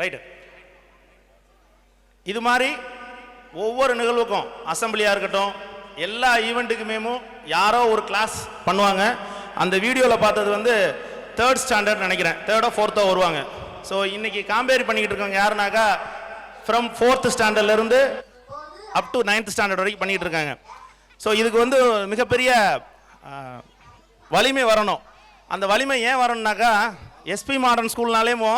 Right. இது மாதிரி ஒவ்வொரு நிகழ்வுக்கும் அசம்பிளியாக இருக்கட்டும் எல்லா ஈவெண்ட்டுக்குமேமும் யாரோ ஒரு கிளாஸ் பண்ணுவாங்க. அந்த வீடியோவில் பார்த்தது வந்து தேர்ட் ஸ்டாண்டர்ட் நினைக்கிறேன். தேர்டோ ஃபோர்த்தோ வருவாங்க. ஸோ இன்னைக்கு காம்பேர் பண்ணிக்கிட்டு இருக்கவங்க யாருனாக்கா ஃப்ரம் ஃபோர்த் ஸ்டாண்டர்ட்லேருந்து அப் டு நைன்த் ஸ்டாண்டர்ட் வரைக்கும் பண்ணிகிட்டு இருக்காங்க. ஸோ இதுக்கு வந்து மிகப்பெரிய வலிமை வரணும். அந்த வலிமை ஏன் வரணும்னாக்கா எஸ்பி மாடர்ன் ஸ்கூல்னாலேமோ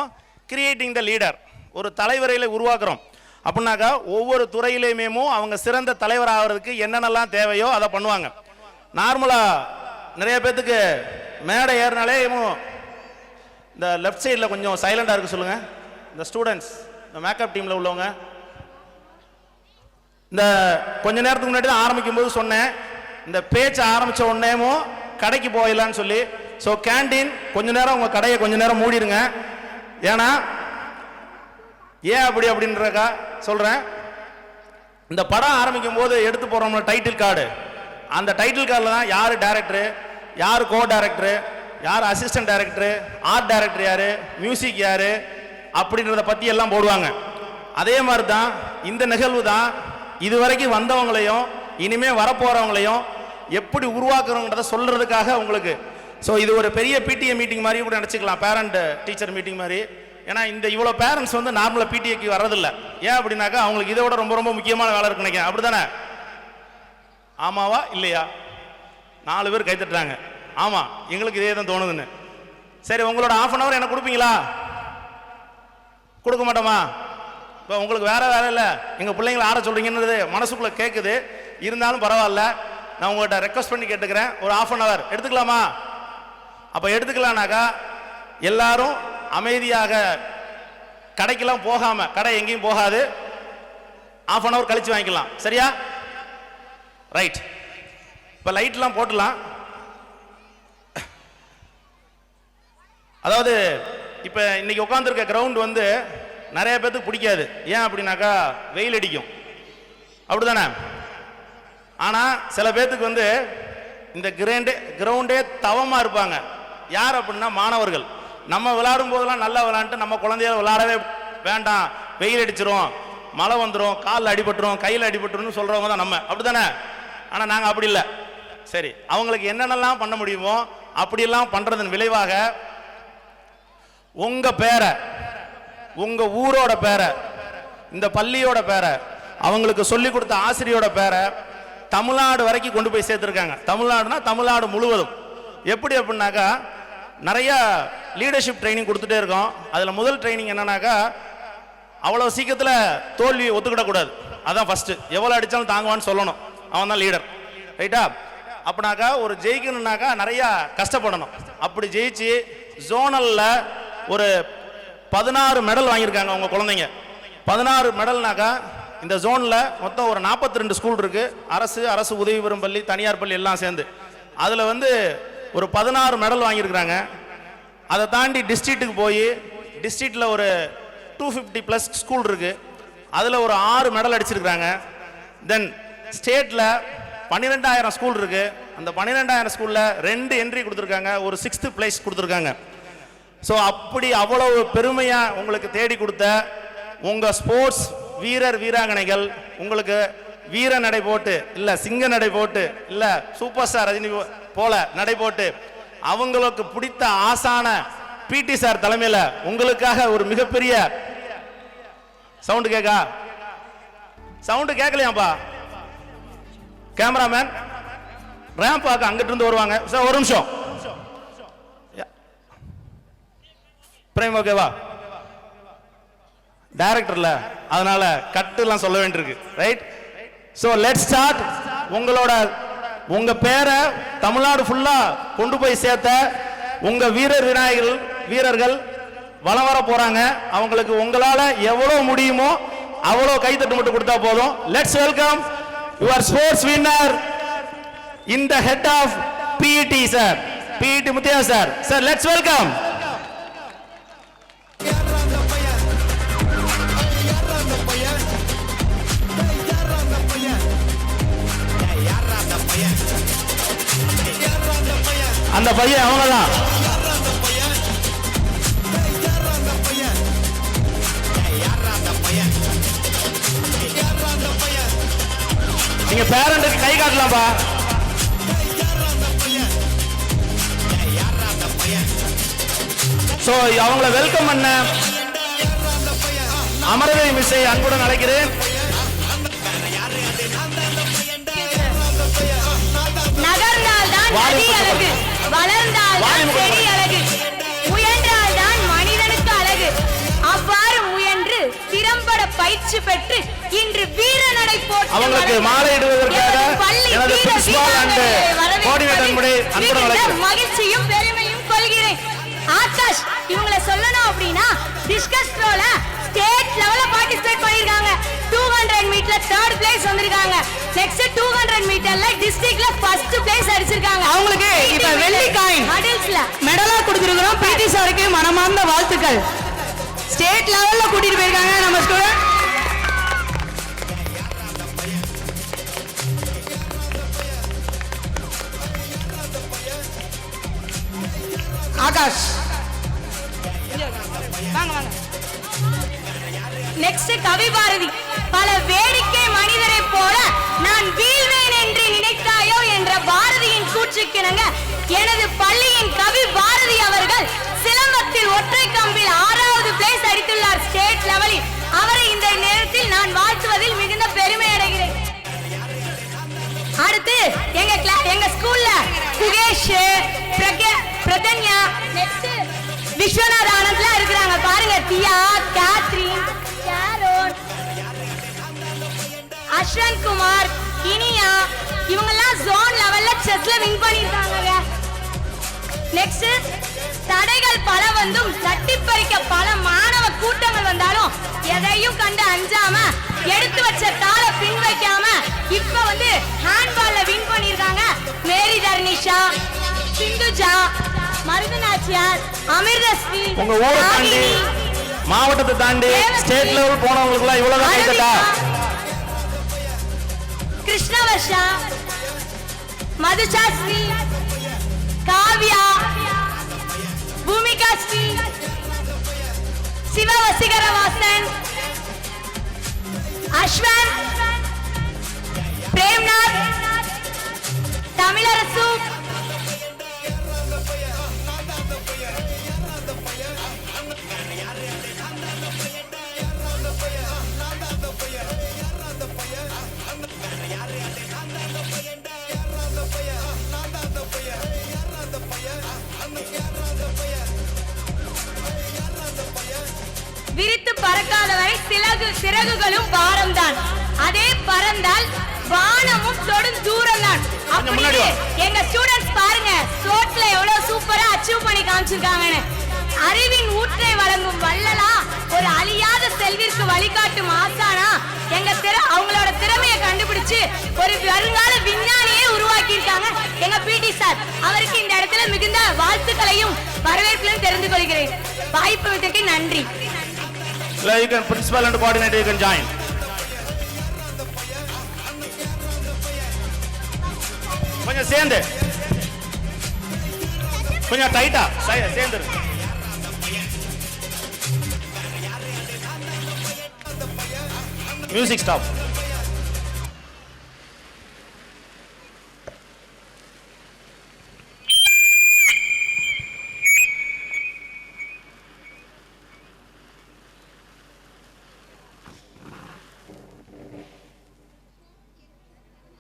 கிரியேட்டிங் த லீடர் ஒரு தலைவரையில் உருவாக்குறோம். அப்படின்னாக்கா ஒவ்வொரு துறையிலையுமேமோ அவங்க சிறந்த தலைவர் ஆகிறதுக்கு என்னென்னலாம் தேவையோ அதை பண்ணுவாங்க. நார்மலாக நிறைய பேர்த்துக்கு மேடை ஏறினாலே இந்த லெஃப்ட் சைடில் கொஞ்சம் சைலண்டாக இருக்க சொல்லுங்கள் இந்த ஸ்டூடெண்ட்ஸ் இந்த மேக்கப் டீமில் உள்ளவங்க. இந்த கொஞ்ச நேரத்துக்கு முன்னாடி தான் ஆரம்பிக்கும் போது சொன்னேன். இந்த பேச்சு ஆரம்பித்த உடனேமோ கடைக்கு போயிடலான்னு சொல்லி. ஸோ கேண்டீன் கொஞ்ச நேரம் உங்கள் கடையை கொஞ்ச நேரம் மூடிடுங்க. ஏன்னா ஏன் அப்படி அப்படின்றக்கா சொல்றேன். இந்த படம் ஆரம்பிக்கும் போது எடுத்து போறோம்ல டைட்டில் கார்டு அந்த டைட்டில் கார்டில் தான் யார் டேரக்டரு யார் கோ டேரக்டரு யார் அசிஸ்டன்ட் டேரக்டரு ஆர்ட் டேரக்டர் யார் மியூசிக் யார் அப்படின்றத பற்றி எல்லாம் போடுவாங்க. அதே மாதிரி தான் இந்த நிகழ்வு தான் இதுவரைக்கும் வந்தவங்களையும் இனிமே வரப்போகிறவங்களையும் எப்படி உருவாக்குறோங்கிறத சொல்றதுக்காக உங்களுக்கு ஸோ இது ஒரு பெரிய பிடிஏ மீட்டிங் மாதிரி கூட நினச்சிக்கலாம். பேரண்ட் டீச்சர் மீட்டிங் மாதிரி. ஏன்னா இந்த இவ்வளோ பேரண்ட்ஸ் வந்து நார்மலாக பிடிஏக்கு வர்றதில்ல. ஏன் அப்படின்னாக்கா அவங்களுக்கு இதை விட ரொம்ப ரொம்ப முக்கியமான வேலை இருக்கு நினைக்கிறேன். அப்படிதானே ஆமாவா? இல்லையா? நாலு பேர் கை தட்டுறாங்க. ஆமாம் எங்களுக்கு இதே தான் தோணுதுன்னு. சரி உங்களோட ஆஃப் அன் ஹவர் எனக்கு கொடுப்பீங்களா? கொடுக்க மாட்டோமா? இப்போ உங்களுக்கு வேற வேலை இல்லை. எங்கள் பிள்ளைங்களை ஆட சொல்கிறீங்கன்றது மனசுக்குள்ளே கேட்குது இருந்தாலும் பரவாயில்ல. நான் உங்கள்கிட்ட ரெக்வஸ்ட் பண்ணி கேட்டுக்கிறேன். ஒரு ஆஃப் அன் ஹவர் எடுத்துக்கலாமா? அப்போ எடுத்துக்கலாம்னாக்கா எல்லாரும் அமைதியாக கடைக்கெல்லாம் போகாம கடை எங்கேயும் போகாது. ஆஃப் அன் ஹவர் கழிச்சு வாங்கிக்கலாம். சரியா? ரைட் இப்போ லைட்லாம் போட்டுலாம். அதாவது இப்போ இன்னைக்கு உட்காந்துருக்க கிரவுண்ட் வந்து நிறைய பேத்துக்கு பிடிக்காது. ஏன் அப்படின்னாக்கா வெயில் அடிக்கும். அப்படிதானே ஆனால் சில பேர்த்துக்கு வந்து இந்த கிரேண்டே கிரவுண்டே தவமாக இருப்பாங்க. யார் அப்படின்னா மாணவர்கள். நம்ம விளையாடும் போதெல்லாம் நல்லா விளையாண்டுட்டு நம்ம குழந்தைய விளையாடவே வேண்டாம். வெயில் அடிச்சிரும் மழை வந்துடும் காலில் அடிபட்டுரும் கையில் அடிபட்டுரும்னு சொல்கிறவங்க தான் நம்ம. அப்படிதானே ஆனால் நாங்கள் அப்படி இல்லை. சரி அவங்களுக்கு என்னென்னலாம் பண்ண முடியுமோ அப்படியெல்லாம் பண்ணுறதன் விளைவாக உங்கள் பேரை உங்கள் ஊரோட பேரை இந்த பள்ளியோட பேரை அவங்களுக்கு சொல்லி கொடுத்த ஆசிரியோட பேரை தமிழ்நாடு வரைக்கும் கொண்டு போய் சேர்த்துருக்காங்க. தமிழ்நாடுனா தமிழ்நாடு முழுவதும். எப்படி அப்படின்னாக்கா நிறைய லீடர்ஷிப் ட்ரைனிங் கொடுத்துட்டே இருக்கோம். அதில் முதல் ட்ரைனிங் என்னன்னாக்கா அவ்வளோ சீக்கிரத்தில் தோல்வி ஒத்துக்கிடக்கூடாது அதான் ஃபஸ்ட்டு எவ்வளோ அடித்தாலும் தாங்குவான்னு சொல்லணும். அவன் தான் லீடர் ரைட்டா அப்படின்னாக்கா ஒரு ஜெயிக்கணும்னாக்கா நிறையா கஷ்டப்படணும். அப்படி ஜெயிச்சு ஜோனலில் ஒரு பதினாறு மெடல் வாங்கியிருக்காங்க அவங்க குழந்தைங்க. பதினாறு மெடல்னாக்கா இந்த ஜோனில் மொத்தம் ஒரு 42 ரெண்டு ஸ்கூல் இருக்குது அரசு அரசு உதவி பெறும் பள்ளி தனியார் பள்ளி எல்லாம் சேர்ந்து. அதில் வந்து ஒரு பதினாறு மெடல் வாங்கியிருக்கிறாங்க. அதை தாண்டி டிஸ்ட்ரிக்ட்டுக்கு போய் டிஸ்ட்ரிக்டில் ஒரு டூ ஃபிஃப்டி ப்ளஸ் ஸ்கூல் இருக்குது அதில் ஒரு ஆறு மெடல் அடிச்சிருக்கிறாங்க. தென் ஸ்டேட்டில் பன்னிரெண்டாயிரம் ஸ்கூல் இருக்குது அந்த பன்னிரெண்டாயிரம் ஸ்கூலில் ரெண்டு என்ட்ரி கொடுத்துருக்காங்க. ஒரு சிக்ஸ்த்து பிளேஸ் கொடுத்துருக்காங்க. ஸோ அப்படி அவ்வளவு பெருமையாக உங்களுக்கு தேடி கொடுத்த உங்கள் ஸ்போர்ட்ஸ் வீரர் வீராங்கனைகள் உங்களுக்கு வீர நடை போட்டு இல்லை சிங்க நடை போட்டு இல்லை சூப்பர் ஸ்டார் ரஜினி போல நடை போட்டு அவங்களுக்கு பிடித்த ஆசான பிடி சார் தலைமையில் உங்களுக்காக ஒரு மிகப்பெரிய சவுண்டு கேக்கா? சவுண்டு கேட்கலையாப்பா கேமராமேன் ரேம்ப் பார்க்க அங்கிட்டு இருந்து வருவாங்க. சார் ஒரு நிமிஷம். பிரேம் ஓகேவா டைரக்டர்ல அதனால கட்டுலாம் சொல்ல வேண்டியிருக்கு. ரைட் ஸோ லெட் ஸ்டார்ட் உங்களோட உங்க பேரை தமிழ்நாடு ஃபுல்லா கொண்டு போய் சேர்த்த உங்க வீரர் விநாயகர்கள் வீரர்கள் வலம் வர போறாங்க. அவங்களுக்கு உங்களால எவ்வளவு முடியுமோ அவ்வளோ கைத்தட்டு மட்டும் கொடுத்தா போதும். Let's welcome your sports winner in the head of P E T sir P E T Muthiah sir sir let's welcome அந்த பையன் அவங்க தான் நீங்க பேரண்ட்டுக்கு கை காட்டலாம்ப்பா ஸோ அவங்கள வெல்கம் பண்ண அமரவை மிஸ்ஸை அன்புடன் அழைக்கிறேன். நகர்ந்தால் தான் செடி அழகு. முயன்றால்தான் மனிதனுக்கு அழகு. அவ்வாறு முயன்று திறம்பட பயிற்சி பெற்று இன்று வீர நடை போட்டு அவங்களுக்கு எனது. மகிழ்ச்சியும் பெருமையும் கொள்கிறேன். ஆகாஷ் இவங்கள சொல்லணும் அப்படின்னா டிஸ்கஸ் ஸ்டேட் லெவல்ல பார்ட்டிசிபேட் 200 மீட்டர்ல தேர்ட் பிளேஸ் வந்திருக்காங்க நெக்ஸ்ட் 200 மீட்டர்ல டிஸ்ட்ரிக்ட்ல ஃபர்ஸ்ட் பிளேஸ் அடிச்சிருக்காங்க. அவங்களுக்கு இப்ப வெள்ளி காயின் ஹடில்ஸ்ல மெடலா கொடுத்துருக்கிறோம். பிடி சாருக்கு மனமார்ந்த வாழ்த்துக்கள். ஸ்டேட் லெவல்ல கூட்டிட்டு போயிருக்காங்க நம்ம ஸ்டூடெண்ட் ஆகாஷ். வாங்க வாங்க. நெக்ஸ்ட் கவி பாரதி. பல வேடிக்கை மனிதரை போல நான் வீழ்வேன் என்று நினைத்தாயோ என்ற பாரதியின் கூற்றுக்கிணங்க எனது பள்ளியின் கவி பாரதி அவர்கள் சிலம்பத்தில் ஒற்றை கம்பில் ஆறாவது பிளேஸ் அடித்துள்ளார் ஸ்டேட் லெவலில் அவரை இந்த நேரத்தில் நான் வாழ்த்துவதில் மிகுந்த பெருமை அடைகிறேன். அடுத்து எங்க கிளா- எங்க ஸ்கூல்ல குகேஷ் பிரதன்யா நெக்ஸ்ட் விஸ்வநாத் ஆனந்த்லாம் இருக்கிறாங்க. பாருங்க தியா கேத்ரின் அஸ்வந்த் குமார் இனியா இவங்கெல்லாம் ஜோன் லெவல்ல செஸ்ல வின் பண்ணிருக்காங்க நெக்ஸ்ட் தடைகள் பல வந்தும் தட்டி பறிக்க பல மாணவ கூட்டங்கள் வந்தாலும் எதையும் கண்டு அஞ்சாம எடுத்து வச்ச காலை பின் வைக்காம இப்ப வந்து ஹேண்ட்பால்ல வின் பண்ணிருக்காங்க மேரி தர்னிஷா சிந்துஜா மருதநாச்சியார் அமிர்தஸ்ரீ உங்க ஊரை தாண்டி மாவட்டத்தை தாண்டி ஸ்டேட் லெவல் போனவங்களுக்கு எல்லாம் இவ்வளவுதான் கிருஷ்ணவர்ஷா மதுசாஸ்ரீ காவ்யா பூமிகா ஸ்ரீ சிவவசிகர வாசன் அஸ்வன் பிரேம்நாத் தமிழரசு பறக்காத வரை சிறகு சிறகுகளும் பாரம்தான். அதே பறந்தால் வானமும் தொடும் தூரம் தான் வா. எங்க ஸ்டூடெண்ட்ஸ் பாருங்க ஸ்போர்ட்ஸ்ல எவ்வளவு சூப்பரா அச்சீவ் பண்ணி காமிச்சிருக்காங்கன்னு. அறிவின் ஊற்றை வழங்கும் வள்ளலா ஒரு அழியாத செல்விற்கு வழிகாட்டும் ஆசானா. எங்க திற அவங்களோட திறமையை கண்டுபிடிச்சு ஒரு வருங்கால விஞ்ஞானியே உருவாக்கி இருக்காங்க எங்க பிடி சார் அவருக்கு இந்த இடத்துல மிகுந்த வாழ்த்துக்களையும் வரவேற்பையும் தெரிந்து கொள்கிறேன். வாய்ப்பு விட்டதுக்கு நன்றி. இல்ல you can principal and coordinator you can join கொஞ்சம் சேர்ந்து. கொஞ்சம் டைட்டா சேர்ந்து மியூசிக் ஸ்டாப்